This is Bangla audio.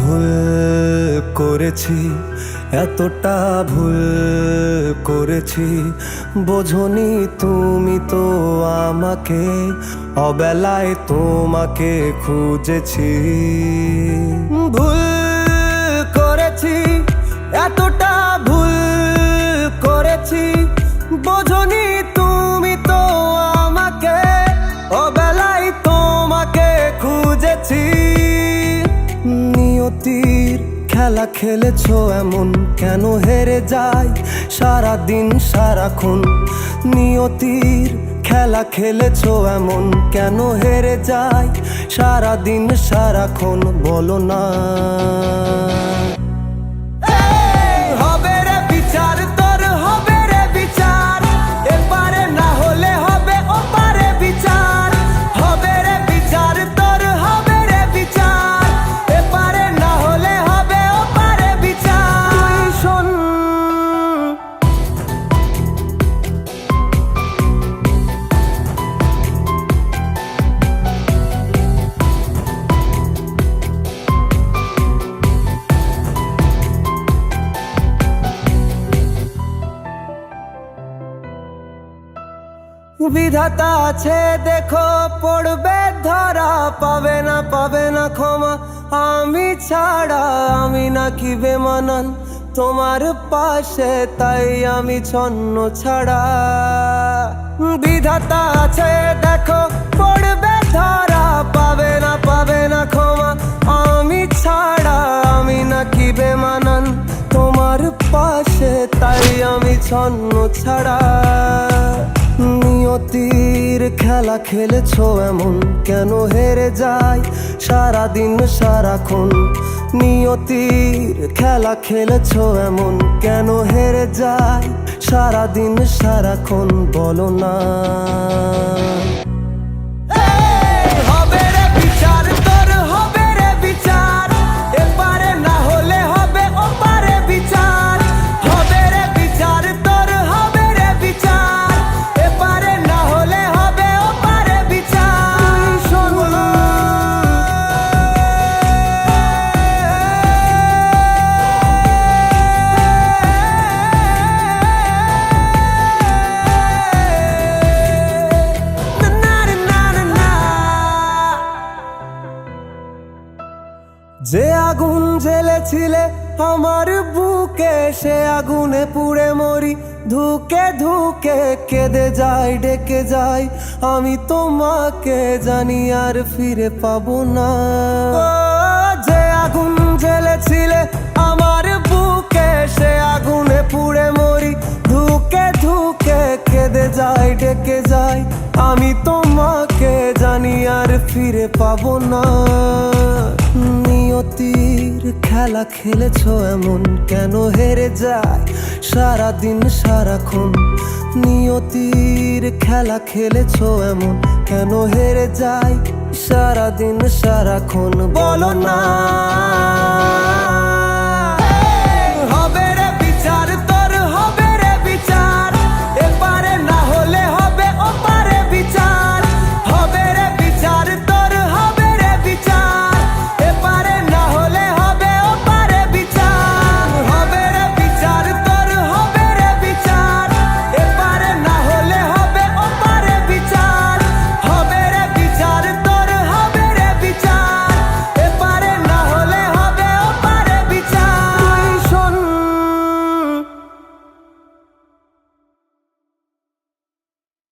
ভুল করেছি এতটা ভুল করেছি। বোঝনি তুমি তো আমাকে অবেলায় তোমাকে খুঁজেছি। ভুল খেলা খেলেছ এমন কেন হেরে যাই সারা সারাদিন, সারাক্ষণ নিয়তির খেলা খেলেছ এমন কেন হেরে যাই সারা সারাদিন, সারাক্ষণ বলো না। বিধাতা আছে, দেখো, পড়বে, ধরা পাবে না পাবে না ক্ষমা। আমি ছাড়া, আমি নাকি বেমানান। তোমার পাশে, তাই আমি ছন্ন ছাড়া। বিধাতা আছে, দেখো, পড়বে, ধরা পাবে না পাবে না ক্ষমা। আমি ছাড়া, আমি নাকি বেমানান। তোমার পাশে, তাই আমি ছন্ন ছাড়া। নিয়তির খেলা খেলেছো এমন? কেন হেরে যাই সারাদিন, সারাক্ষণ নিয়তির খেলা খেলেছো এমন? কেন হেরে যাই সারাদিন, সারাক্ষণ বলো না। যে আগুন জ্বেলেছিলে আমার বুকে, সে আগুনে পুড়ে মরি। ধুকে ধুকে কেঁদে যাই ডেকে যাই আমি তোমাকে জানি আর ফিরে পাবো না। যে আগুন জ্বেলেছিলে আমার বুকে, সে আগুনে পুড়ে মরি। ধুকে ধুকে কেঁদে যাই ডেকে যাই আমি তোমাকে জানি আর ফিরে পাবো না। নিয়তির খেলা খেলেছ এমন কেন? হেরে যায় সারাদিন, সারাক্ষণ নিয়তির খেলা খেলেছ এমন কেন? হেরে যায় সারাদিন, সারাক্ষণ বলো না।